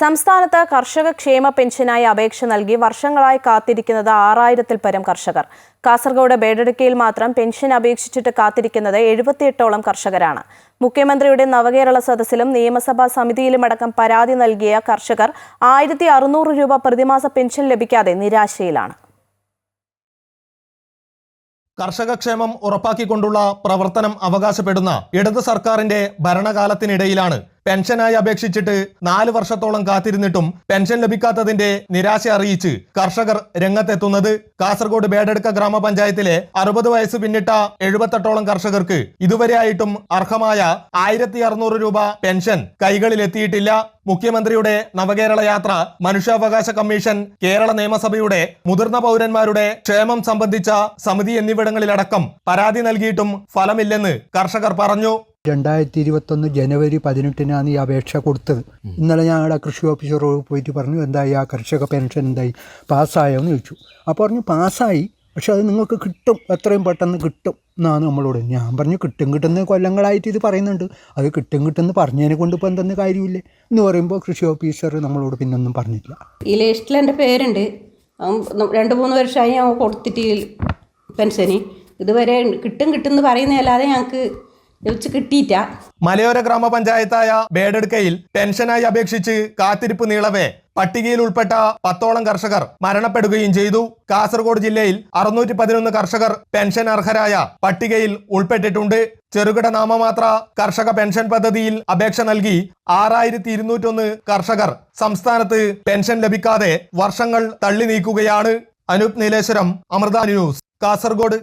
സംസ്ഥാനത്ത് കർഷക ക്ഷേമ പെൻഷനായി അപേക്ഷ നൽകി വർഷങ്ങളായി കാത്തിരിക്കുന്നത് ആറായിരത്തിൽ പരം കർഷകർ. കാസർഗോഡ് ബേഡടുക്കയിൽ മാത്രം പെൻഷൻ അപേക്ഷിച്ചിട്ട് കാത്തിരിക്കുന്നത് എഴുപത്തിയെട്ടോളം കർഷകരാണ്. മുഖ്യമന്ത്രിയുടെ നവകേരള സദസ്സിലും നിയമസഭാ സമിതിയിലുമടക്കം പരാതി നൽകിയ കർഷകർ ആയിരത്തി അറുന്നൂറ് രൂപ പ്രതിമാസ പെൻഷൻ ലഭിക്കാതെ നിരാശയിലാണ്. കർഷകക്ഷേമം ഉറപ്പാക്കിക്കൊണ്ടുള്ള പ്രവർത്തനം അവകാശപ്പെടുന്ന ഇടത് സർക്കാരിന്റെ ഭരണകാലത്തിനിടയിലാണ് പെൻഷനായി അപേക്ഷിച്ചിട്ട് നാല് വർഷത്തോളം കാത്തിരുന്നിട്ടും പെൻഷൻ ലഭിക്കാത്തതിന്റെ നിരാശ അറിയിച്ച് കർഷകർ രംഗത്തെത്തുന്നത്. കാസർഗോഡ് ബേഡെടുക്ക ഗ്രാമപഞ്ചായത്തിലെ അറുപത് വയസ്സ് പിന്നിട്ട എഴുപത്തെട്ടോളം കർഷകർക്ക് ഇതുവരെയായിട്ടും അർഹമായ ആയിരത്തി അറുന്നൂറ് രൂപ പെൻഷൻ കൈകളിലെത്തിയിട്ടില്ല. മുഖ്യമന്ത്രിയുടെ നവകേരള യാത്ര മനുഷ്യാവകാശ കമ്മീഷൻ കേരള നിയമസഭയുടെ മുതിർന്ന പൗരന്മാരുടെ ക്ഷേമം സംബന്ധിച്ച സമിതി എന്നിവിടങ്ങളിലടക്കം പരാതി നൽകിയിട്ടും ഫലമില്ലെന്ന് കർഷകർ പറഞ്ഞു. രണ്ടായിരത്തി ഇരുപത്തൊന്ന് ജനുവരി പതിനെട്ടിനാണ് ഈ അപേക്ഷ കൊടുത്തത്. ഇന്നലെ ഞാൻ ഞങ്ങളുടെ കൃഷി ഓഫീസറോട് പോയിട്ട് പറഞ്ഞു എന്തായി ആ കർഷക പെൻഷൻ എന്തായി? പാസ്സായോ എന്ന് ചോദിച്ചു. അപ്പോൾ പറഞ്ഞു പാസ്സായി. പക്ഷെ അത് നിങ്ങൾക്ക് കിട്ടും. എത്രയും പെട്ടെന്ന് കിട്ടും. എന്നാണ് നമ്മളോട്. ഞാൻ പറഞ്ഞു കിട്ടും കിട്ടുന്ന കൊല്ലങ്ങളായിട്ട് ഇത് പറയുന്നുണ്ട്. അത് കിട്ടും കിട്ടുമെന്ന് പറഞ്ഞതിനെ കൊണ്ട് ഇപ്പോൾ എന്തെന്ന് കാര്യമില്ലേ എന്ന് പറയുമ്പോൾ കൃഷി ഓഫീസർ നമ്മളോട് പിന്നൊന്നും പറഞ്ഞില്ല. ഈ ലിസ്റ്റിൽ എന്റെ പേരുണ്ട്. അവൻ രണ്ട് മൂന്ന് വർഷമായി ഞാൻ കൊടുത്തിട്ട് പെൻഷന്. ഇതുവരെ കിട്ടും കിട്ടും എന്ന് പറയുന്നതല്ലാതെ ഞങ്ങൾക്ക് കിട്ടിയിട്ട. മലയോര ഗ്രാമപഞ്ചായത്തായ ബേഡെടുക്കയിൽ പെൻഷനായി അപേക്ഷിച്ച് കാത്തിരിപ്പ് നീളവേ പട്ടികയിൽ ഉൾപ്പെട്ട പത്തോളം കർഷകർ മരണപ്പെടുകയും ചെയ്തു. കാസർഗോഡ് ജില്ലയിൽ അറുന്നൂറ്റി പതിനൊന്ന് കർഷകർ പെൻഷൻ അർഹരായ പട്ടികയിൽ ഉൾപ്പെട്ടിട്ടുണ്ട്. ചെറുകിട നാമമാത്ര കർഷക പെൻഷൻ പദ്ധതിയിൽ അപേക്ഷ നൽകി ആറായിരത്തി ഇരുന്നൂറ്റൊന്ന് കർഷകർ സംസ്ഥാനത്ത് പെൻഷൻ ലഭിക്കാതെ വർഷങ്ങൾ തള്ളി നീക്കുകയാണ്. അനൂപ് നീലേശ്വരം അമൃത ന്യൂസ് കാസർഗോഡ്.